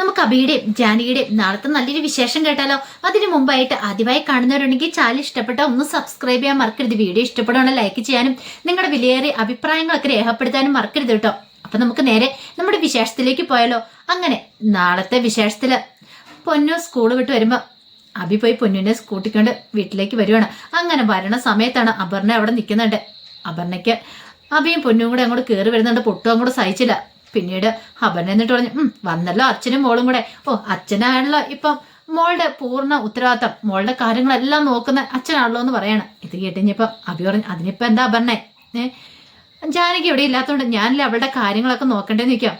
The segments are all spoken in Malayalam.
നമുക്ക് അബിയുടെയും ജാനകിയുടെയും നാളത്തെ നല്ലൊരു വിശേഷം കേട്ടാലോ? അതിനു മുമ്പായിട്ട് ആദ്യമായി കാണുന്നവരുണ്ടെങ്കിൽ ചാനൽ ഇഷ്ടപ്പെട്ട ഒന്ന് സബ്സ്ക്രൈബ് ചെയ്യാൻ മറക്കരുത്. വീഡിയോ ഇഷ്ടപ്പെടുകയാണെങ്കിൽ ലൈക്ക് ചെയ്യാനും നിങ്ങളുടെ വിലയേറിയ അഭിപ്രായങ്ങളൊക്കെ രേഖപ്പെടുത്താനും മറക്കരുത് കേട്ടോ. അപ്പൊ നമുക്ക് നേരെ നമ്മുടെ വിശേഷത്തിലേക്ക് പോയാലോ? അങ്ങനെ നാളത്തെ വിശേഷത്തിൽ പൊന്നു സ്കൂൾ വിട്ട് വരുമ്പോ അബി പോയി പൊന്നുവിനെ സ്കൂട്ടിക്കൊണ്ട് വീട്ടിലേക്ക് വരുവാണ്. അങ്ങനെ വരണ സമയത്താണ് അപർണ അവിടെ നിൽക്കുന്നുണ്ട് അപർണയ്ക്ക് അബിയും പൊന്നും കൂടെ അങ്ങോട്ട് കയറി വരുന്നുണ്ട്. പൊട്ടും അങ്ങോട്ട് സഹിച്ചില്ല. പിന്നീട് അപർണ എന്നിട്ട് പറഞ്ഞു വന്നല്ലോ അച്ഛനും മോളും കൂടെ. ഓ അച്ഛനാണല്ലോ ഇപ്പം. മോളുടെ പൂർണ ഉത്തരവാദിത്തം മോളുടെ കാര്യങ്ങളെല്ലാം നോക്കുന്ന അച്ഛനാണല്ലോ എന്ന് പറയാണ്. ഇത് കേട്ടിഞ്ഞപ്പം അബി പറഞ്ഞു അതിനിപ്പോ എന്താ അപർണേ ജാനകി ഇവിടെ ഇല്ലാത്തതുകൊണ്ട് ഞാനല്ലേ അവളുടെ കാര്യങ്ങളൊക്കെ നോക്കണ്ടേന്ന് നിൽക്കാം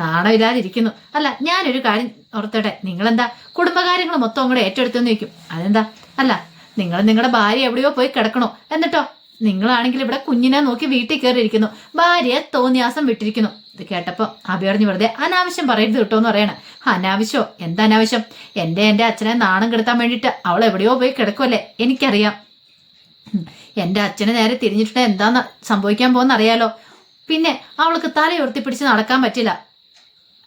നാണമില്ലാതിരിക്കുന്നു അല്ല ഞാനൊരു കാര്യം ഓർത്തട്ടെ നിങ്ങളെന്താ കുടുംബകാര്യങ്ങൾ മൊത്തം കൂടെ ഏറ്റെടുത്തെന്ന് നിൽക്കും അതെന്താ? അല്ല നിങ്ങൾ നിങ്ങളുടെ ഭാര്യ എവിടെയോ പോയി കിടക്കണോ? എന്നിട്ടോ? നിങ്ങളാണെങ്കിൽ ഇവിടെ കുഞ്ഞിനെ നോക്കി വീട്ടിൽ കയറിയിരിക്കുന്നു. ഭാര്യ തോന്നിയാസം വിട്ടിരിക്കുന്നു. ഇത് കേട്ടപ്പോ അഭി പറഞ്ഞു വെറുതെ അനാവശ്യം പറയരുത് കേട്ടോ എന്ന് പറയണ. അനാവശ്യമോ എന്താ അനാവശ്യം? എന്റെ അച്ഛനെ നാണം കെടുത്താൻ വേണ്ടിട്ട് അവൾ എവിടെയോ പോയി കിടക്കുമല്ലേ എനിക്കറിയാം. എന്റെ അച്ഛനെ നേരെ തിരിഞ്ഞിട്ടുണ്ട് എന്താന്ന് സംഭവിക്കാൻ പോകുന്ന അറിയാലോ. പിന്നെ അവൾക്ക് തല ഉയർത്തിപ്പിടിച്ച് നടക്കാൻ പറ്റില്ല.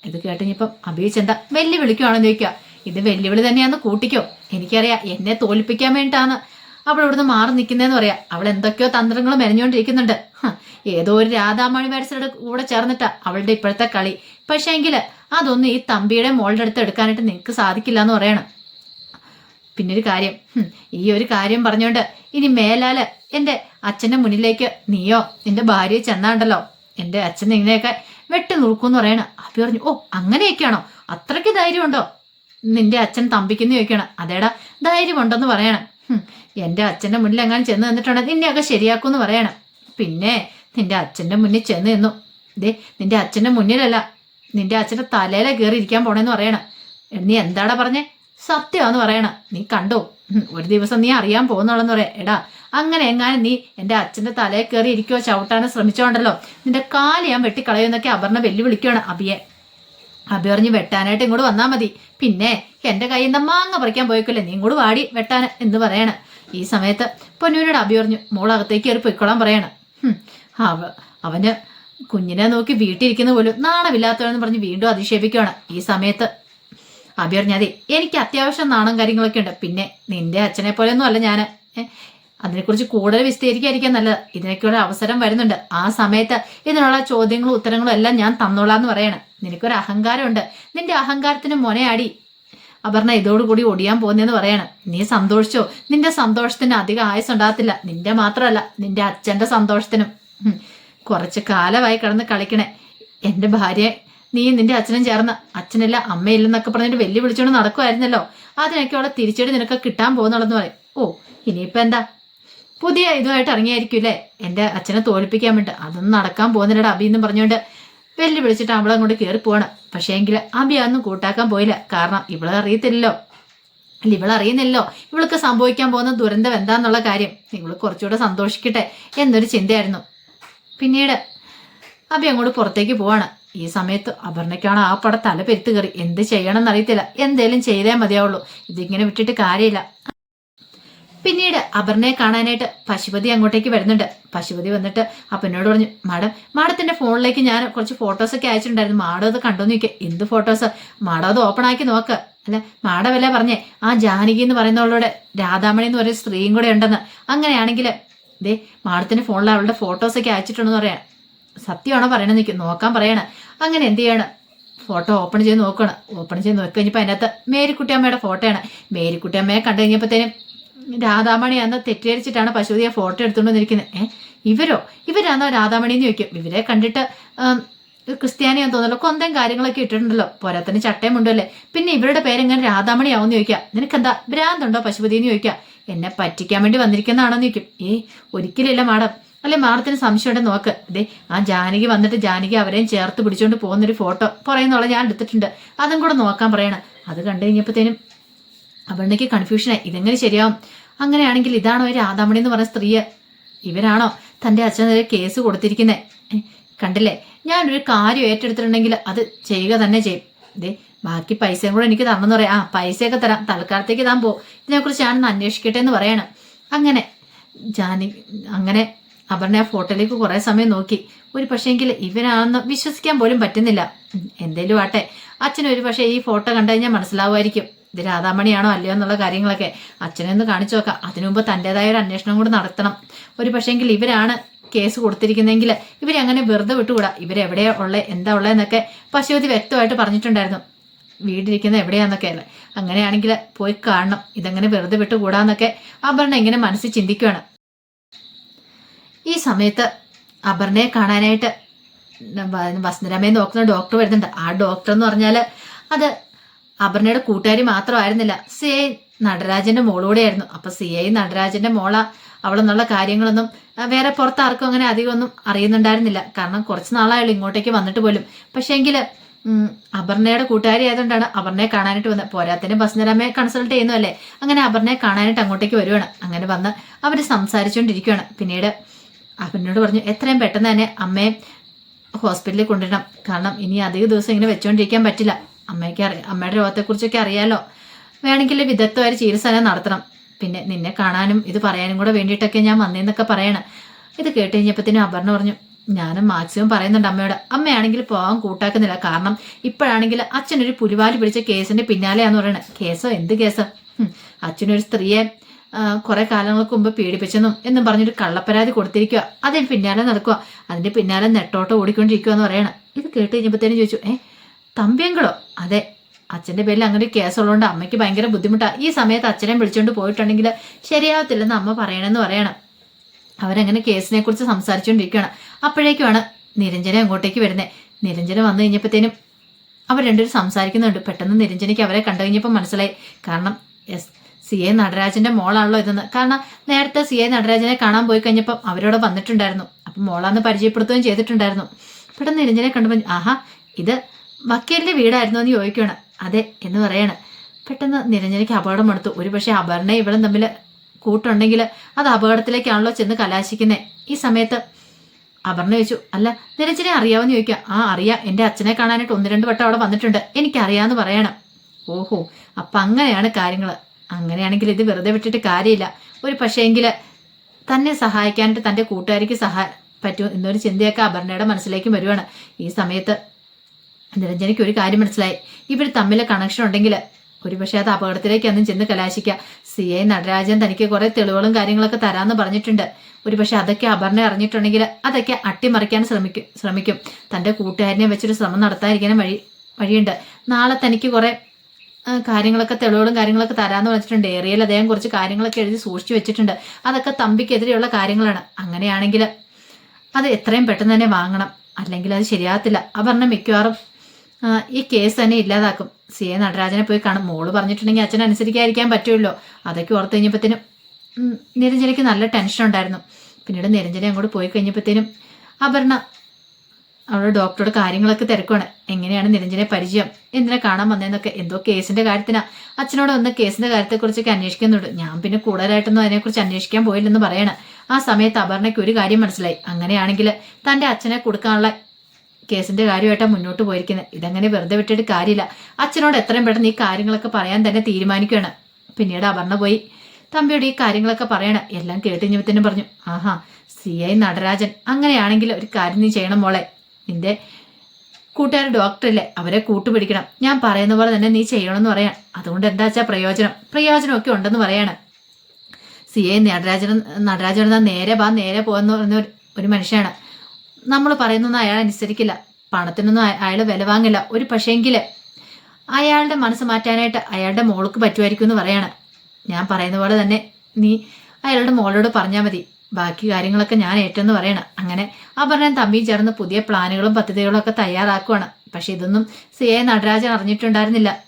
ഇത് കേട്ടിനിപ്പം അഭിയിച്ച് എന്താ വെല്ലുവിളിക്കുവാണെന്ന് ചോദിക്കുക ഇത് വെല്ലുവിളി തന്നെയാന്ന് കൂട്ടിക്കോ. എനിക്കറിയാം എന്നെ തോൽപ്പിക്കാൻ വേണ്ടിയിട്ടാണ് അവൾ ഇവിടുന്ന് മാറി നിൽക്കുന്നതെന്ന് പറയാം. അവൾ എന്തൊക്കെയോ തന്ത്രങ്ങൾ മെനഞ്ഞുകൊണ്ടിരിക്കുന്നുണ്ട് ഏതോ ഒരു രാധാമണി വാരസയുടെ കൂടെ ചേർന്നിട്ടാ അവളുടെ ഇപ്പോഴത്തെ കളി. പക്ഷേ എങ്കിൽ അതൊന്നും ഈ തമ്പിയുടെ മോളുടെ അടുത്ത് എടുക്കാനായിട്ട് നിനക്ക് സാധിക്കില്ല എന്ന് പറയണം. പിന്നെ ഒരു കാര്യം ഈ ഒരു കാര്യം പറഞ്ഞുകൊണ്ട് ഇനി മേലാൽ എന്റെ അച്ഛന്റെ മുന്നിലേക്ക് നീയോ നിന്റെ ഭാര്യയെ ചെന്നാണ്ടല്ലോ. എന്റെ അച്ഛൻ ഇങ്ങനെയൊക്കെ വെട്ടി നുറുക്കൂന്ന് പറയണം. അപ്പി പറഞ്ഞു ഓ അങ്ങനെയൊക്കെയാണോ? അത്രയ്ക്ക് ധൈര്യമുണ്ടോ? നിന്റെ അച്ഛൻ തമ്പിക്കുന്നു ചോദിക്കണം. അതേടാ ധൈര്യമുണ്ടെന്ന് പറയണം. ഹും, എന്റെ അച്ഛന്റെ മുന്നിൽ എങ്ങാനും ചെന്ന് നിന്നിട്ടുണ്ടെങ്കിൽ നിന്നെയൊക്കെ ശരിയാക്കുമെന്ന് പറയണം. പിന്നെ നിന്റെ അച്ഛന്റെ മുന്നിൽ ചെന്ന് നിന്നു. ദേ നിന്റെ അച്ഛന്റെ മുന്നിലല്ല നിന്റെ അച്ഛന്റെ തലയിലെ കയറി ഇരിക്കാൻ പോണേന്ന് പറയണം. നീ എന്താടാ പറഞ്ഞേ? സത്യമാന്ന് പറയണം. നീ കണ്ടോ? ഒരു ദിവസം നീ അറിയാൻ പോകുന്നുള്ളെന്ന് പറയാം. എടാ അങ്ങനെ എങ്ങാനും നീ എന്റെ അച്ഛന്റെ തലയിൽ കയറി ഇരിക്കുകയോ ചവിട്ടാനോ ശ്രമിച്ചോണ്ടല്ലോ? നിന്റെ കാൽ ഞാൻ വെട്ടിക്കളയുമെന്നൊക്കെ അപർണ വെല്ലുവിളിക്കുകയാണ് അബിയെ. അബി പറഞ്ഞ് വെട്ടാനായിട്ട് ഇങ്ങോട്ട് വന്നാൽ മതി. പിന്നെ എന്റെ കയ്യിൽ നിന്ന് മാങ്ങ പറിക്കാൻ പോയിക്കല്ലേ? നീ ഇങ്ങോട്ട് വാടി വെട്ടാൻ എന്ന് പറയണ. ഈ സമയത്ത് പൊന്നൂനോട് അഭി പറഞ്ഞു മോളകത്തേക്ക് കയറി പൊയ്ക്കോളാൻ പറയാണ്. അവ അവന് കുഞ്ഞിനെ നോക്കി വീട്ടിലിരിക്കുന്ന പോലും നാണമില്ലാത്തവനെന്ന് പറഞ്ഞ് വീണ്ടും അധിക്ഷേപിക്കുകയാണ്. ഈ സമയത്ത് അബി പറഞ്ഞാതെ എനിക്ക് അത്യാവശ്യം നാണം കാര്യങ്ങളൊക്കെ ഉണ്ട്. പിന്നെ നിന്റെ അച്ഛനെ പോലെയൊന്നും അല്ല ഞാൻ അതിനെക്കുറിച്ച് കൂടുതൽ വിസ്തീരിക്കാതിരിക്കാൻ നല്ലത്. ഇതിനൊക്കെയുള്ള അവസരം വരുന്നുണ്ട്. ആ സമയത്ത് ഇതിനുള്ള ചോദ്യങ്ങളും ഉത്തരങ്ങളും എല്ലാം ഞാൻ തന്നോളാന്ന് പറയണം. നിനക്കൊരു അഹങ്കാരമുണ്ട്. നിന്റെ അഹങ്കാരത്തിന് മൊനയാടി. അപർണ ഇതോടുകൂടി ഒടിയാൻ പോകുന്നതെന്ന് പറയണം. നീ സന്തോഷിച്ചോ? നിന്റെ സന്തോഷത്തിന് അധികം ആയുസ് ഉണ്ടാകത്തില്ല. നിന്റെ മാത്രമല്ല നിന്റെ അച്ഛന്റെ സന്തോഷത്തിനും. കുറച്ച് കാലമായി കിടന്ന് കളിക്കണേ. എന്റെ ഭാര്യ നീ നിന്റെ അച്ഛനും ചേർന്ന്. അച്ഛനില്ല അമ്മയില്ലെന്നൊക്കെ പറഞ്ഞിട്ട് വെല്ലു വിളിച്ചോണ്ട് നടക്കുമായിരുന്നല്ലോ അതിനൊക്കെ അവളെ തിരിച്ചടി നിനക്ക് കിട്ടാൻ പോകുന്നുള്ളെന്ന് പറയും. ഓ ഇനിയിപ്പോ എന്താ? പുതിയ ഇതുമായിട്ട് ഇറങ്ങിയായിരിക്കും അല്ലേ എന്റെ അച്ഛനെ തോൽപ്പിക്കാൻ വേണ്ടി. അതൊന്നും നടക്കാൻ പോകുന്നില്ലടാ അബി എന്ന് പറഞ്ഞുകൊണ്ട് വെല്ലു വിളിച്ചിട്ട് അവളെ അങ്ങോട്ട് കയറി പോവാണ്. പക്ഷേ എങ്കിൽ അബി അന്ന് കൂട്ടാക്കാൻ പോയില്ല. കാരണം ഇവളെ അറിയത്തില്ലല്ലോ. അല്ല ഇവളറിയുന്നില്ലോ ഇവൾക്ക് സംഭവിക്കാൻ പോകുന്ന ദുരന്തം എന്താന്നുള്ള കാര്യം. നിങ്ങൾ കുറച്ചുകൂടെ സന്തോഷിക്കട്ടെ എന്നൊരു ചിന്തയായിരുന്നു. പിന്നീട് അബി അങ്ങോട്ട് പുറത്തേക്ക് പോവാണ്. ഈ സമയത്ത് അപർണയ്ക്കാണ് ആ പട തല പെരുത്ത് കയറി. എന്ത് ചെയ്യണമെന്ന് അറിയത്തില്ല എന്തേലും ചെയ്തേ മതിയാവുള്ളൂ. ഇതിങ്ങനെ വിട്ടിട്ട് കാര്യമില്ല. പിന്നീട് അപർണയെ കാണാനായിട്ട് പശുപതി അങ്ങോട്ടേക്ക് വരുന്നുണ്ട്. പശുപതി വന്നിട്ട് അപ്പനോട് പറഞ്ഞു മാഡം മാഡത്തിന്റെ ഫോണിലേക്ക് ഞാൻ കുറച്ച് ഫോട്ടോസൊക്കെ അയച്ചിട്ടുണ്ടായിരുന്നു. മാഡം അത് കണ്ടു ചോദിക്കുക എന്ത് ഫോട്ടോസ് മാഡം അത് ഓപ്പൺ ആക്കി നോക്ക്. അല്ല മാഡമല്ലേ പറഞ്ഞേ? ആ ജാനകി എന്ന് പറയുന്നവളോട് രാധാമണി എന്ന് പറയുന്ന സ്ത്രീയും കൂടെ ഉണ്ടെന്ന്. അങ്ങനെയാണെങ്കിൽ ദേ മാഡത്തിന്റെ ഫോണിൽ അവളുടെ ഫോട്ടോസൊക്കെ അയച്ചിട്ടുണ്ടെന്ന് പറയാം. സത്യമാണോ പറയണെന്ന് നിൽക്കും നോക്കാൻ പറയണം. അങ്ങനെ എന്ത് ചെയ്യണം? ഫോട്ടോ ഓപ്പൺ ചെയ്ത് നോക്കണം. ഓപ്പൺ ചെയ്ത് നോക്കി കഴിഞ്ഞപ്പോൾ അതിനകത്ത് മേരിക്കുട്ടിയമ്മയുടെ ഫോട്ടോയാണ് മേരിക്കുട്ടിയമ്മയെ കണ്ടു കഴിഞ്ഞപ്പോഴത്തേനും രാധാമണി അന്ന് തെറ്റിദ്ധരിച്ചിട്ടാണ് പശുപതിയെ ഫോട്ടോ എടുത്തുകൊണ്ട് വന്നിരിക്കുന്നത് ഏ ഇവരോ? ഇവരാണോ രാധാമണി എന്ന് ചോദിക്കും. ഇവരെ കണ്ടിട്ട് ആം, ക്രിസ്ത്യാനിയാന്ന് തോന്നല്ലോ കൊന്തം കാര്യങ്ങളൊക്കെ ഇട്ടിട്ടുണ്ടല്ലോ. പോരാത്തന് ചട്ടയും ഉണ്ടല്ലേ പിന്നെ ഇവരുടെ പേരെങ്ങനെ രാധാമണി ആവുമെന്ന് ചോദിക്കാം നിനക്കെന്താ ഭ്രാന്തുണ്ടോ പശുപതി എന്ന് ചോദിക്കാം എന്നെ പറ്റിക്കാൻ വേണ്ടി വന്നിരിക്കുന്നതാണോന്ന് ചോദിക്കും. ഏ ഒരിക്കലില്ല മാഡം. അല്ലെ മാഡത്തിന് സംശയമുണ്ടെന്ന് നോക്ക്. ദേ ആ ജാനകി വന്നിട്ട് ജാനകി അവരെയും ചേർത്ത് പിടിച്ചുകൊണ്ട് പോകുന്നൊരു ഫോട്ടോ പറയുന്നുള്ള ഞാൻ എടുത്തിട്ടുണ്ട്. അതും കൂടെ നോക്കാൻ പറയണം. അത് കണ്ടു കഴിഞ്ഞപ്പോഴത്തേനും അവളുടെ കൺഫ്യൂഷനായി ഇതെങ്ങനെ ശരിയാവും? അങ്ങനെയാണെങ്കിൽ ഇതാണോ ഈ രാധാമണി എന്ന് പറഞ്ഞ സ്ത്രീ ഇവരാണോ തന്റെ അച്ഛനെതിരെ കേസ് കൊടുത്തിരിക്കുന്നത് കണ്ടില്ലേ? ഞാനൊരു കാര്യം ഏറ്റെടുത്തിട്ടുണ്ടെങ്കിൽ അത് ചെയ്യുക തന്നെ ചെയ്യും. ദേ ബാക്കി പൈസയും കൂടെ എനിക്ക് തരണമെന്ന് പറയാം. ആ പൈസയൊക്കെ തരാം. തൽക്കാലത്തേക്ക് താൻ പോ ഇതിനെക്കുറിച്ച് ഞാനൊന്ന് അന്വേഷിക്കട്ടെ എന്ന് പറയണം. അങ്ങനെ ജാനി അങ്ങനെ അപർണ ആ ഫോട്ടോയിലേക്ക് കുറേ സമയം നോക്കി. ഒരു പക്ഷേങ്കിൽ ഇവനാണെന്ന് വിശ്വസിക്കാൻ പോലും പറ്റുന്നില്ല. എന്തേലും ആട്ടെ. അച്ഛൻ ഒരു പക്ഷേ ഈ ഫോട്ടോ കണ്ടു കഴിഞ്ഞാൽ മനസ്സിലാവുമായിരിക്കും. ഇത് രാധാമണിയാണോ അല്ലയോ എന്നുള്ള കാര്യങ്ങളൊക്കെ അച്ഛനെ ഒന്ന് കാണിച്ചു നോക്കാം. അതിനു മുമ്പ് തന്റെതായ ഒരു അന്വേഷണം കൂടെ നടത്തണം. ഒരു പക്ഷേങ്കിൽ ഇവരാണ് കേസ് കൊടുത്തിരിക്കുന്നെങ്കിൽ ഇവരെ അങ്ങനെ വെറുതെ വിട്ടുകൂടാ. ഇവരെവിടെയാ ഉള്ളത് എന്താ ഉള്ളതെന്നൊക്കെ പശുപതി വ്യക്തമായിട്ട് പറഞ്ഞിട്ടുണ്ടായിരുന്നു. വീടിരിക്കുന്ന എവിടെയാന്നൊക്കെ. അല്ലേ അങ്ങനെയാണെങ്കിൽ പോയി കാണണം. ഇതങ്ങനെ വെറുതെ വിട്ടുകൂടാന്നൊക്കെ അപർണ ഇങ്ങനെ മനസ്സിൽ ചിന്തിക്കുകയാണ് ഈ സമയത്ത് അപർണയെ കാണാനായിട്ട് വസന്തരാമയെ നോക്കുന്ന ഡോക്ടർ വരുന്നുണ്ട്. ആ ഡോക്ടർ എന്ന് പറഞ്ഞാൽ അത് അപർണയുടെ കൂട്ടുകാരി മാത്രമായിരുന്നില്ല. സി ഐ നടരാജന്റെ മോളൂടെയായിരുന്നു. അപ്പൊ സി ഐ നടരാജന്റെ മോള. അവളെന്നുള്ള കാര്യങ്ങളൊന്നും വേറെ പുറത്ത് ആർക്കും അങ്ങനെ അധികമൊന്നും അറിയുന്നുണ്ടായിരുന്നില്ല. കാരണം കുറച്ച് നാളായുള്ളൂ ഇങ്ങോട്ടേക്ക് വന്നിട്ട് പോലും. പക്ഷേങ്കിൽ അപർണയുടെ കൂട്ടുകാരി ആയതുകൊണ്ടാണ് അപർണയെ കാണാനായിട്ട് വന്നത്. പോരാത്തിന് ബസ്നരാമയെ കൺസൾട്ട് ചെയ്യുന്നതല്ലേ അങ്ങനെ അപർണയെ കാണാനായിട്ട് അങ്ങോട്ടേക്ക് വരുവാണ്. അങ്ങനെ വന്ന് അവർ സംസാരിച്ചുകൊണ്ടിരിക്കുകയാണ് പിന്നീട് അപർണയോട് പറഞ്ഞു എത്രയും പെട്ടെന്ന് തന്നെ അമ്മയെ ഹോസ്പിറ്റലിൽ കൊണ്ടുവരണം. കാരണം ഇനി അധിക ദിവസം ഇങ്ങനെ വെച്ചുകൊണ്ടിരിക്കാൻ പറ്റില്ല. അമ്മയ്ക്ക് അറിയാം അമ്മയുടെ രോഗത്തെക്കുറിച്ചൊക്കെ അറിയാലോ. വേണമെങ്കിൽ വിദഗ്ധമായ ചികിത്സ നടത്തണം. പിന്നെ നിന്നെ കാണാനും ഇത് പറയാനും കൂടെ വേണ്ടിയിട്ടൊക്കെ ഞാൻ വന്നേന്നൊക്കെ പറയണം. ഇത് കേട്ട് കഴിഞ്ഞപ്പോഴത്തേനും അപർണ പറഞ്ഞു ഞാനും മാക്സിമം പറയുന്നുണ്ട് അമ്മയോട്. അമ്മയാണെങ്കിൽ പോകാൻ കൂട്ടാക്കുന്നില്ല. കാരണം ഇപ്പോഴാണെങ്കിൽ അച്ഛനൊരു പുലിവാലി പിടിച്ച കേസിന്റെ പിന്നാലെയാന്ന് പറയണത് കേസോ? എന്ത് കേസോ? അച്ഛനൊരു സ്ത്രീയെ കുറെ കാലങ്ങൾക്ക് മുമ്പ് പീഡിപ്പിച്ചെന്നും എന്നും പറഞ്ഞൊരു കള്ളപ്പരാതി കൊടുത്തിരിക്കുക അതിന് പിന്നാലെ നടക്കുക അതിന്റെ പിന്നാലെ നെട്ടോട്ട് ഓടിക്കൊണ്ടിരിക്കുക എന്ന് പറയണം. ഇത് കേട്ട് കഴിഞ്ഞപ്പോഴത്തേനും ചോദിച്ചു ഏ തമ്പിയങ്കളോ? അതെ. അച്ഛന്റെ പേരിൽ അങ്ങനെ ഒരു കേസുള്ളതുകൊണ്ട് അമ്മയ്ക്ക് ഭയങ്കര ബുദ്ധിമുട്ടാണ് ഈ സമയത്ത് അച്ഛനെ വിളിച്ചുകൊണ്ട് പോയിട്ടുണ്ടെങ്കിൽ ശരിയാവത്തില്ലെന്ന് അമ്മ പറയണമെന്ന് പറയണം. അവരങ്ങനെ കേസിനെ കുറിച്ച് സംസാരിച്ചുകൊണ്ടിരിക്കുകയാണ് അപ്പോഴേക്കുമാണ് നിരഞ്ജന അങ്ങോട്ടേക്ക് വരുന്നത് നിരഞ്ജന വന്നു കഴിഞ്ഞപ്പോഴത്തേനും അവർ രണ്ടുപേരും സംസാരിക്കുന്നുണ്ട്. പെട്ടെന്ന് നിരഞ്ജനയ്ക്ക് അവരെ കണ്ടു കഴിഞ്ഞപ്പോൾ മനസ്സിലായി. കാരണം എസ് സി എ നടരാജന്റെ മോളാണല്ലോ ഇതെന്ന്. കാരണം നേരത്തെ സി എ നടരാജനെ കാണാൻ പോയി കഴിഞ്ഞപ്പം അവരോട് വന്നിട്ടുണ്ടായിരുന്നു. അപ്പം മോളാന്ന് പരിചയപ്പെടുത്തുകയും ചെയ്തിട്ടുണ്ടായിരുന്നു. പെട്ടെന്ന് നിരഞ്ജനെ കണ്ടപ്പോൾ ആഹാ ഇത് വക്കീലിന്റെ വീടായിരുന്നു എന്ന് ചോദിക്കണം അതെ എന്ന് പറയണം. പെട്ടെന്ന് നിരഞ്ജനയ്ക്ക് അപകടം എടുത്തു ഒരു പക്ഷേ അപർണ ഇവളും തമ്മിൽ കൂട്ടുണ്ടെങ്കിൽ അത് അപകടത്തിലേക്കാണല്ലോ ചെന്ന് കലാശിക്കുന്നത് ഈ സമയത്ത് അപർണ ചോദിച്ചു അല്ല നിരഞ്ജനെ അറിയാമെന്ന് ചോദിക്കുക. ആ അറിയാം. എന്റെ അച്ഛനെ കാണാനായിട്ട് ഒന്ന് രണ്ട് വട്ടം അവിടെ വന്നിട്ടുണ്ട്. എനിക്കറിയാമെന്ന് പറയണം. ഓഹോ അപ്പം അങ്ങനെയാണ് കാര്യങ്ങൾ. അങ്ങനെയാണെങ്കിൽ ഇത് വെറുതെ വിട്ടിട്ട് കാര്യമില്ല. ഒരു പക്ഷേങ്കിൽ തന്നെ സഹായിക്കാനായിട്ട് തന്റെ കൂട്ടുകാരിക്ക് സഹായ പറ്റും എന്നൊരു ചിന്തയൊക്കെ അപർണയുടെ മനസ്സിലേക്ക് വരുവാണ്. ഈ സമയത്ത് നിരഞ്ജനയ്ക്ക് ഒരു കാര്യം മനസ്സിലായി. ഇവർ തമ്മിലെ കണക്ഷൻ ഉണ്ടെങ്കിൽ ഒരുപക്ഷെ അത് അപകടത്തിലേക്ക് അന്നും ചെന്ന് കലാശിക്കുക സി ഐ നടരാജൻ തനിക്ക് കുറെ തെളിവുകളും കാര്യങ്ങളൊക്കെ തരാമെന്ന് പറഞ്ഞിട്ടുണ്ട്. ഒരുപക്ഷെ അതൊക്കെ അപർണ അറിഞ്ഞിട്ടുണ്ടെങ്കിൽ അതൊക്കെ അട്ടിമറിക്കാൻ ശ്രമിക്കും ശ്രമിക്കും. തന്റെ കൂട്ടുകാരനെ വെച്ചൊരു ശ്രമം നടത്താതിരിക്കാനും വഴി വഴിയുണ്ട്. നാളെ തനിക്ക് കുറെ കാര്യങ്ങളൊക്കെ തെളിവുകളും കാര്യങ്ങളൊക്കെ തരാമെന്ന് പറഞ്ഞിട്ടുണ്ട്. ഏറിയയിൽ അദ്ദേഹം കുറച്ച് കാര്യങ്ങളൊക്കെ എഴുതി സൂക്ഷിച്ചു വെച്ചിട്ടുണ്ട്. അതൊക്കെ തമ്പിക്കെതിരെയുള്ള കാര്യങ്ങളാണ്. അങ്ങനെയാണെങ്കിൽ അത് എത്രയും പെട്ടെന്ന് തന്നെ വാങ്ങണം. അല്ലെങ്കിൽ അത് ശരിയാകത്തില്ല. അപർണ മിക്കവാറും ഈ കേസ് തന്നെ ഇല്ലാതാക്കും. സി എ നടരാജനെ പോയി കാണും. മോൾ പറഞ്ഞിട്ടുണ്ടെങ്കിൽ അച്ഛൻ അനുസരിക്കാതിരിക്കാൻ പറ്റുമല്ലോ അതൊക്കെ ഓർത്ത് കഴിഞ്ഞപ്പോഴത്തേനും നിരഞ്ജനയ്ക്ക് നല്ല ടെൻഷൻ ഉണ്ടായിരുന്നു. പിന്നീട് നിരഞ്ജന അങ്ങോട്ട് പോയി കഴിഞ്ഞപ്പോഴത്തേനും അപർണ അവളുടെ ഡോക്ടറോട് കാര്യങ്ങളൊക്കെ തിരക്കുവാണ്. എങ്ങനെയാണ് നിരഞ്ജനെ പരിചയം? എന്തിനാ കാണാൻ വന്നതെന്നൊക്കെ എന്തോ കേസിന്റെ കാര്യത്തിനാ. അച്ഛനോട് വന്ന് കേസിന്റെ കാര്യത്തെക്കുറിച്ചൊക്കെ അന്വേഷിക്കുന്നുണ്ട്. ഞാൻ പിന്നെ കൂടുതലായിട്ടൊന്നും അതിനെക്കുറിച്ച് അന്വേഷിക്കാൻ പോയില്ലെന്ന് പറയണ. ആ സമയത്ത് അപർണയ്ക്ക് ഒരു കാര്യം മനസ്സിലായി. അങ്ങനെയാണെങ്കിൽ തന്റെ അച്ഛനെ കൊടുക്കാനുള്ള കേസിന്റെ കാര്യമായിട്ടാണ് മുന്നോട്ട് പോയിരിക്കുന്നത് ഇതങ്ങനെ വെറുതെ വിട്ടിട്ട് കാര്യമില്ല. അച്ഛനോട് എത്രയും പെട്ടെന്ന് ഈ കാര്യങ്ങളൊക്കെ പറയാൻ തന്നെ തീരുമാനിക്കുകയാണ്. പിന്നീട് അപർണ പോയി. തമ്പിയോട് ഈ കാര്യങ്ങളൊക്കെ പറയണം. എല്ലാം കേട്ടുകഴിഞ്ഞപ്പത്തേനും പറഞ്ഞു ആഹാ സി ഐ നടരാജൻ. അങ്ങനെയാണെങ്കിൽ ഒരു കാര്യം നീ ചെയ്യണം മോളെ. നിന്റെ കൂട്ടുകാർ ഡോക്ടറല്ലേ അവരെ കൂട്ടുപിടിക്കണം. ഞാൻ പറയുന്ന പോലെ തന്നെ നീ ചെയ്യണമെന്ന് പറയാം. അതുകൊണ്ട് എന്താ വെച്ചാൽ പ്രയോജനം? പ്രയോജനമൊക്കെ ഉണ്ടെന്ന് പറയാണ്. സി ഐ നടരാജൻ നടരാജൻ നേരെ വാ നേരെ പോകുന്ന ഒരു മനുഷ്യനാണ്. നമ്മൾ പറയുന്നൊന്നും അയാൾ അനുസരിക്കില്ല. പണത്തിനൊന്നും അയാൾ വില വാങ്ങില്ല. ഒരു പക്ഷേങ്കിൽ അയാളുടെ മനസ്സ് മാറ്റാനായിട്ട് അയാളുടെ മോൾക്ക് പറ്റുമായിരിക്കും എന്ന് പറയാണ്. ഞാൻ പറയുന്ന പോലെ തന്നെ നീ അയാളുടെ മോളോട് പറഞ്ഞാൽ മതി. ബാക്കി കാര്യങ്ങളൊക്കെ ഞാൻ ഏറ്റെന്ന് പറയണം. അങ്ങനെ ആ പറഞ്ഞാൽ തമ്മി ചേർന്ന് പുതിയ പ്ലാനുകളും പദ്ധതികളും ഒക്കെ തയ്യാറാക്കുവാണ്. പക്ഷെ ഇതൊന്നും സി എ നടരാജൻ അറിഞ്ഞിട്ടുണ്ടായിരുന്നില്ല.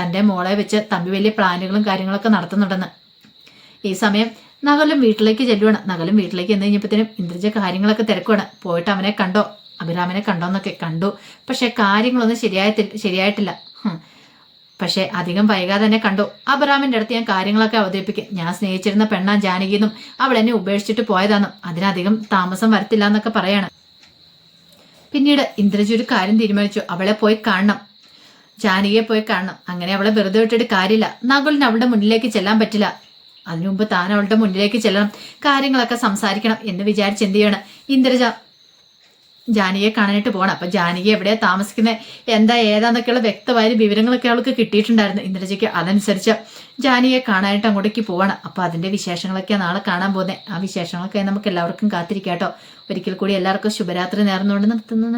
തന്റെ മോളെ വെച്ച് തമ്പി വലിയ പ്ലാനുകളും കാര്യങ്ങളൊക്കെ നടത്തുന്നുണ്ടെന്ന്. ഈ സമയം നകലും വീട്ടിലേക്ക് ചെല്ലുവാണ്. നകലും വീട്ടിലേക്ക് എന്ന് കഴിഞ്ഞപ്പോഴത്തേനും ഇന്ദ്രജ കാര്യങ്ങളൊക്കെ തിരക്കുവാണ്. പോയിട്ട് അവനെ കണ്ടോ? അഭിരാമനെ കണ്ടോ എന്നൊക്കെ കണ്ടു. പക്ഷെ കാര്യങ്ങളൊന്നും ശരിയായി ശരിയായിട്ടില്ല. പക്ഷേ അധികം വൈകാതെ തന്നെ കണ്ടു. അബ്രാമിന്റെ അടുത്ത് ഞാൻ കാര്യങ്ങളൊക്കെ അവതരിപ്പിക്കും. ഞാൻ സ്നേഹിച്ചിരുന്ന പെണ്ണാൻ ജാനകിയെന്നും അവൾ എന്നെ ഉപേക്ഷിച്ചിട്ട് പോയതാണെന്നും അതിനധികം താമസം വരത്തില്ല എന്നൊക്കെ പറയാണ്. പിന്നീട് ഇന്ദ്രജി ഒരു കാര്യം തീരുമാനിച്ചു. അവളെ പോയി കാണണം. ജാനകിയെ പോയി കാണണം. അങ്ങനെ അവളെ വെറുതെ വിട്ടിട്ട് കാര്യമില്ല. നകുലിന് അവളുടെ മുന്നിലേക്ക് ചെല്ലാൻ പറ്റില്ല. അതിനു മുമ്പ് താൻ അവളുടെ മുന്നിലേക്ക് ചെല്ലണം. കാര്യങ്ങളൊക്കെ സംസാരിക്കണം എന്ന് വിചാരിച്ച് എന്ത് ചെയ്യണം? ഇന്ദ്രജ ജാനകിയെ കാണാനായിട്ട് പോകണം. അപ്പൊ ജാനകി എവിടെയാ താമസിക്കുന്നത് എന്താ ഏതാന്നൊക്കെയുള്ള വ്യക്തമായ വിവരങ്ങളൊക്കെ അവൾക്ക് കിട്ടിയിട്ടുണ്ടായിരുന്നു ഇന്ദ്രജയ്ക്ക് അതനുസരിച്ച് ജാനകിയെ കാണാനായിട്ട് അങ്ങോട്ടേക്ക് പോവാണ് അപ്പൊ അതിന്റെ വിശേഷങ്ങളൊക്കെ നാളെ കാണാൻ പോകുന്നത് ആ വിശേഷങ്ങളൊക്കെ നമുക്ക് എല്ലാവർക്കും കാത്തിരിക്കാം കേട്ടോ. ഒരിക്കൽ കൂടി എല്ലാവർക്കും ശുഭരാത്രി നേർന്നുകൊണ്ട് നിർത്തുന്നു.